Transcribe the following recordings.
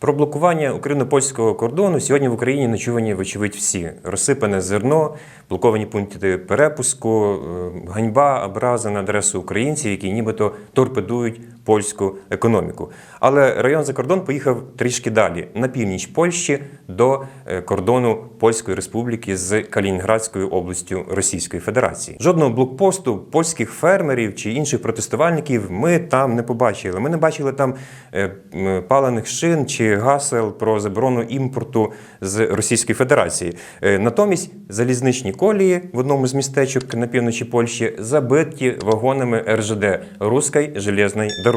Про блокування україно-польського кордону сьогодні в Україні ночувані, вочевидь, всі. Розсипане зерно, блоковані пункти перепуску, е, ганьба, образи на адресу українців, які нібито торпедують польську економіку. Але район за кордон поїхав трішки далі, на північ Польщі до е, кордону Польської Республіки з Калінінградською областю Російської Федерації. Жодного блокпосту польських фермерів чи інших протестувальників ми там не побачили. Ми не бачили там е, палених шин чи гасел про заборону імпорту з Російської Федерації. Е, Натомість залізничні колії в одному з містечок на півночі Польщі забиті вагонами РЖД Руської железної дороги.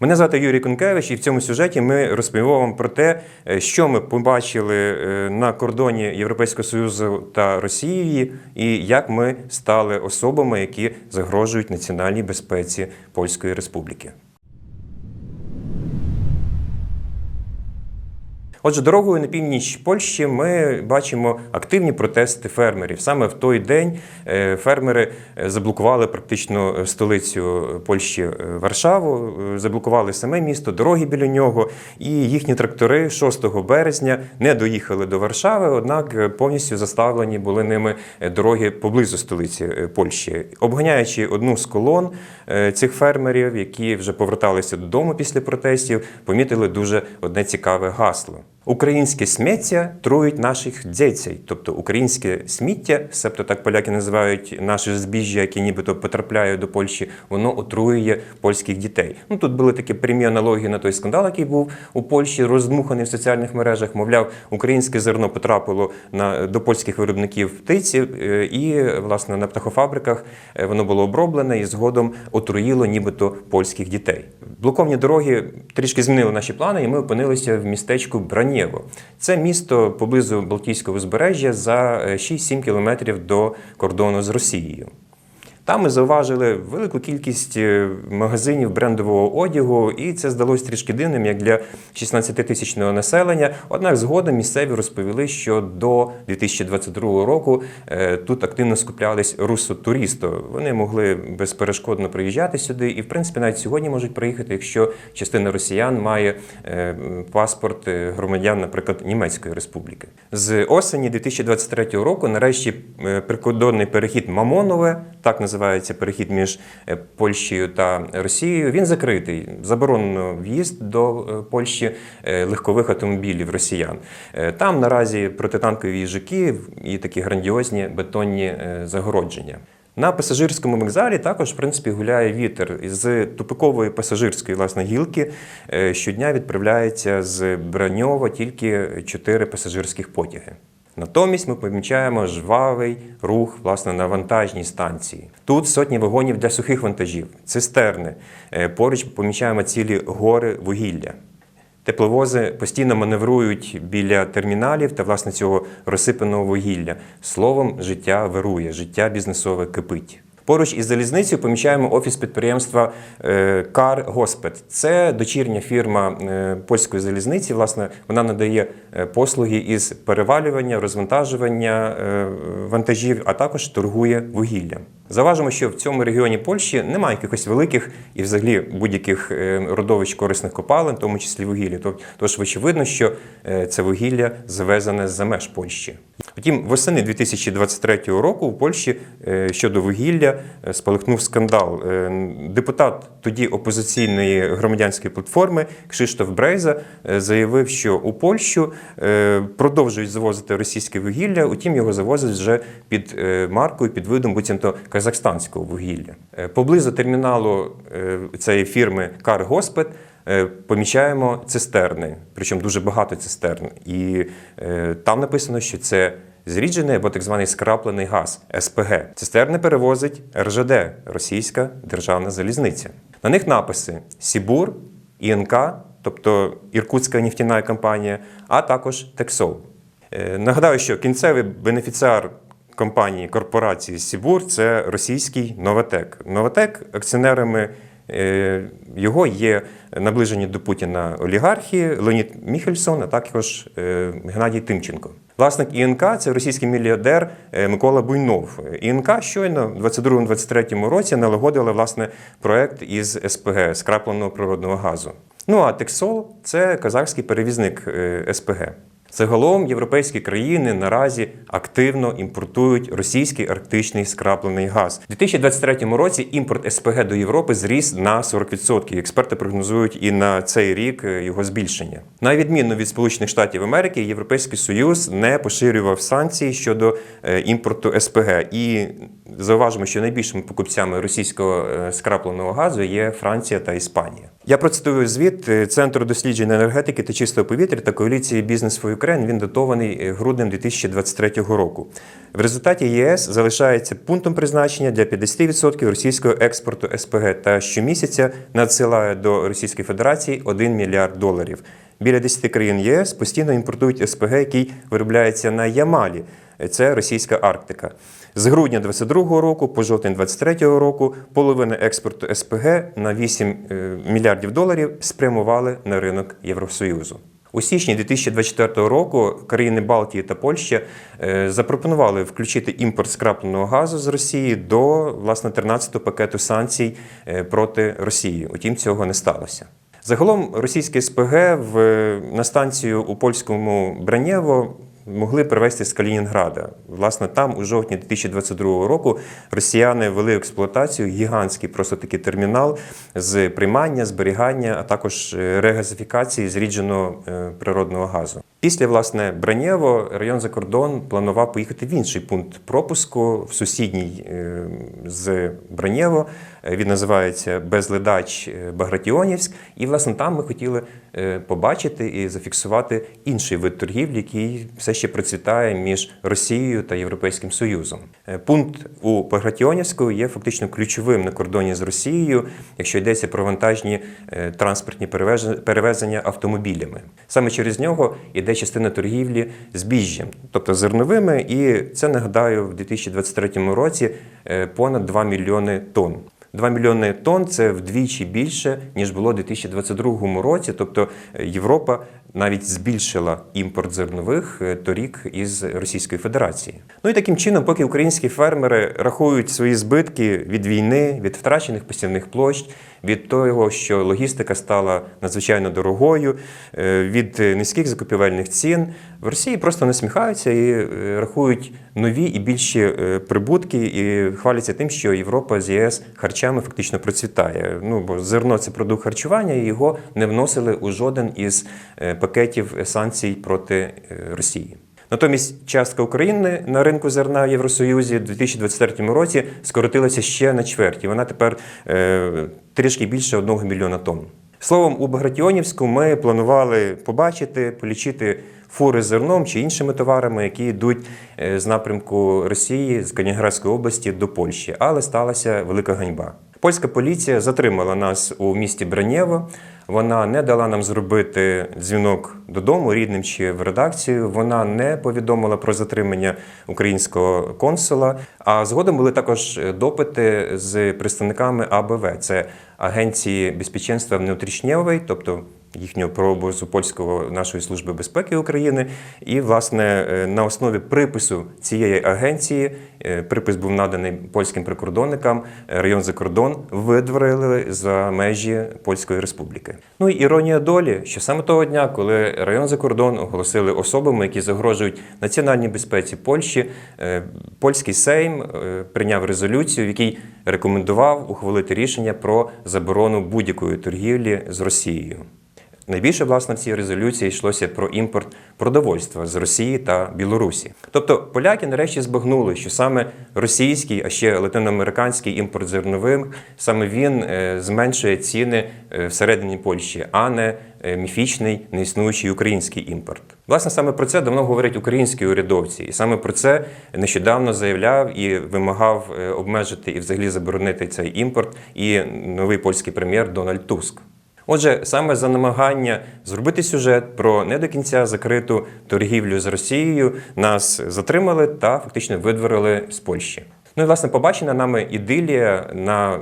Мене звати Юрій Конкевич, і в цьому сюжеті ми розповімо вам про те, е, що ми побачили е, на кордоні Європейського Союзу та Росії, і як ми стали особами, які загрожують національній безпеці Польської Республіки. Отже, дорогою на північ Польщі ми бачимо активні протести фермерів. Саме в той день е, фермери е, заблокували практично столицю Польщі е, Варшаву, е, заблокували саме місто, дороги біля нього, і їхні трактори 6 березня не доїхали до Варшави, однак е, повністю заставлені були ними е, дороги поблизу столиці е, Польщі. Обганяючи одну з колон е, цих фермерів, які вже поверталися додому після протестів, помітили дуже одне цікаве гасло. Українське сміття трують наших дітей, тобто українське сміття, себто так поляки називають наше збіжжя, яке нібито потрапляє до Польщі, воно отруює польських дітей. Ну тут були такі прямі аналогії на той скандал, який був у Польщі, роздмуханий в соціальних мережах. Мовляв, українське зерно потрапило на до польських виробників птиці, е, і власне на птахофабриках е, воно було оброблене і згодом отруїло нібито польських дітей. Блоковані дороги трішки змінили наші плани, і ми опинилися в містечку Бранєво. Це місто поблизу Балтійського узбережжя за е, 6-7 кілометрів до кордону з Росією. Там ми зауважили велику кількість е, магазинів брендового одягу, і це здалося трішки дивним, як для 16-тисячного населення. Однак згодом місцеві розповіли, що до 2022 року е, тут активно скуплялись руссо-туристо. Вони могли безперешкодно приїжджати сюди, і в принципі навіть сьогодні можуть приїхати, якщо частина росіян має е, паспорт громадян, наприклад, Німецької республіки. З осені 2023 року нарешті прикордонний перехід Мамонове, так називається перехід між е, Польщею та Росією. Він закритий. Заборонено в'їзд до е, Польщі е, легкових автомобілів росіян. Там наразі протитанкові їжаки і такі грандіозні бетонні загородження. На пасажирському вокзалі також, в принципі, гуляє вітер. З тупикової пасажирської власне гілки щодня відправляється з Браньова тільки чотири пасажирських потяги. Натомість ми помічаємо жвавий рух власне на вантажній станції. Тут сотні вагонів для сухих вантажів, цистерни. Е, Поруч помічаємо цілі гори вугілля. Тепловози постійно маневрують біля терміналів та власне цього розсипаного вугілля. Словом, життя вирує, життя бізнесове кипить. Поруч із залізницею помічаємо офіс підприємства е, Кар Госпет. Це дочірня фірма е, польської залізниці. Власне, вона надає е, послуги із перевалювання, розвантажування вантажів, а також торгує вугіллям. Заважимо, що в цьому регіоні Польщі немає якихось великих і взагалі будь-яких е, родовищ корисних копалин, в тому числі вугілля. Тож очевидно, що е, це вугілля завезене з-за меж Польщі. Втім, восени 2023 року у Польщі е, щодо вугілля спалахнув скандал. Депутат тоді опозиційної громадянської платформи Кшиштоф Брейза заявив, що у Польщу продовжують завозити російське вугілля, утім його завозять вже під маркою, під видом буцімто казахстанського вугілля. Е, Поблизу терміналу е, цієї фірми Каргоспет помічаємо цистерни, причому дуже багато цистерн. І е, там написано, що це зріджений або так званий скраплений газ СПГ. Цистерни перевозить РЖД Російська державна залізниця. На них написи Сібур, ІНК, тобто Іркутська нефтяна компанія, а також Тексол. Нагадаю, що кінцевий бенефіціар компанії корпорації Сібур це російський Новатек. Новатек акціонерами е, його є наближені до Путіна олігархи Леонід Міхельсон, а також е, Геннадій Тимченко. Власник ІНК це російський мільярдер е, Микола Буйнов. ІНК щойно в 22-23 році налагодили власне проект із СПГ скрапленого природного газу. Ну а Тексол це казахський перевізник СПГ. Загалом європейські країни наразі активно імпортують російський арктичний скраплений газ. У 2023 році імпорт СПГ до Європи зріс на 40%. Експерти прогнозують і на цей рік е, його збільшення. На відміну від Сполучених Штатів Америки, Європейський Союз не поширював санкції щодо е, імпорту СПГ. І зауважимо, що найбільшими покупцями російського е, скрапленого газу є Франція та Іспанія. Я процитую звіт Центру досліджень енергетики та чистого повітря та коаліції Бізнес for Ukraine. Він датований груднем 2023 року. В результаті ЄС залишається пунктом призначення для 50% російського експорту СПГ та щомісяця надсилає до Російської Федерації 1 мільярд доларів. Біля 10 країн ЄС постійно імпортують СПГ, який виробляється на Ямалі. Це російська Арктика. З грудня 22 року по жовтень 23 року половина експорту СПГ на 8 е, мільярдів доларів спрямували на ринок Євросоюзу. У січні 2024 року країни Балтії та Польща е, запропонували включити імпорт скрапленого газу з Росії до власне 13-го пакету санкцій е, проти Росії. Утім, цього не сталося. Загалом російське СПГ в, на станцію у польському Бранєво могли привезти з Калінінграда. Власне, там у жовтні 2022 року росіяни ввели в експлуатацію гігантський просто такий термінал з приймання, зберігання, а також е, регазифікації зрідженого е, природного газу. Після власне Бранєво район за кордон планував поїхати в інший пункт пропуску в сусідній е, з Бранєво. Е, Він називається Безледач е, Багратіонівськ. І власне там ми хотіли побачити і зафіксувати інший вид торгівлі, який все ще процвітає між Росією та Європейським Союзом. Пункт у Багратіонівську є фактично ключовим на кордоні з Росією, якщо йдеться про вантажні транспортні перевезення автомобілями. Саме через нього йде частина торгівлі збіжжям, тобто зерновими, і це нагадаю в 2023 році е, понад 2 мільйони тонн. 2 мільйони тонн це вдвічі більше, ніж було у 2022 році. Тобто е, Європа навіть збільшила імпорт зернових е, торік із Російської Федерації. Ну і таким чином, поки українські фермери рахують свої збитки від війни, від втрачених посівних площ, від того, що логістика стала надзвичайно дорогою, е, від е, низьких закупівельних цін, в Росії просто насміхаються і рахують нові і більші прибутки, і хваляться тим, що Європа з ЄС харчами фактично процвітає. Ну бо зерно це продукт харчування, і його не вносили у жоден із пакетів санкцій проти е, Росії. Натомість частка України на ринку зерна в Євросоюзі в 2024 році скоротилася ще на чверть. і Вона тепер е, трішки більше 1 мільйона тонн. Словом, у Багратіонівську ми планували побачити, полічити фури з зерном чи іншими товарами, які йдуть е, з напрямку Росії з Калінінградської області до Польщі, але сталася велика ганьба. Польська поліція затримала нас у місті Бранєво. Вона не дала нам зробити дзвінок додому рідним чи в редакцію. Вона не повідомила про затримання українського консула. А згодом були також допити з представниками АБВ. Це агенції безпеченства внутрішньової, тобто їхнього прообразу польського нашої служби безпеки України. І, власне, е, на основі припису цієї агенції е, припис був наданий польським прикордонникам. е, Район за кордон видворили за межі Польської Республіки. Ну і іронія долі, що саме того дня, коли район за кордон оголосили особами, які загрожують національній безпеці Польщі, польський Сейм прийняв резолюцію, в якій рекомендував ухвалити рішення про заборону будь-якої торгівлі з Росією. Найбільше власне в цій резолюції йшлося про імпорт продовольства з Росії та Білорусі. Тобто поляки нарешті збагнули, що саме російський, а ще латиноамериканський імпорт зерновим, саме він е, зменшує ціни е, всередині Польщі, а не е, міфічний неіснуючий український імпорт. Власне, саме про це давно говорять українські урядовці, і саме про це нещодавно заявляв і вимагав обмежити і взагалі заборонити цей імпорт і новий польський прем'єр Дональд Туск. Отже, саме за намагання зробити сюжет про не до кінця закриту торгівлю з Росією нас затримали та фактично видворили з Польщі. Ну і власне побачена нами ідилія на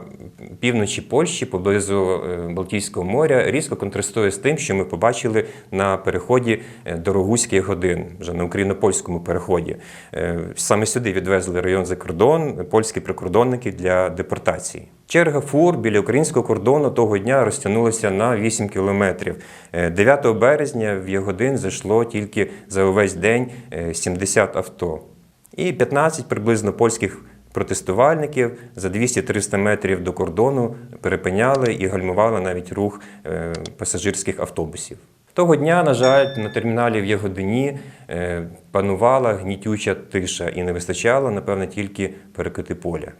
півночі Польщі поблизу е, Балтійського моря різко контрастує з тим, що ми побачили на переході е, до Рогузьких годин, вже на україно-польському переході. Е, Саме сюди відвезли район за кордон польські прикордонники для депортації. Черга фур біля українського кордону того дня розтягнулася на 8 кілометрів. Е, 9 березня в Ягодин зайшло тільки за увесь день е, 70 авто. І 15 приблизно польських протестувальників за 200-300 метрів до кордону перепиняли і гальмували навіть рух е, пасажирських автобусів. Того дня, на жаль, на терміналі в Ягодині е, панувала гнітюча тиша і не вистачало, напевне, тільки перекити поля.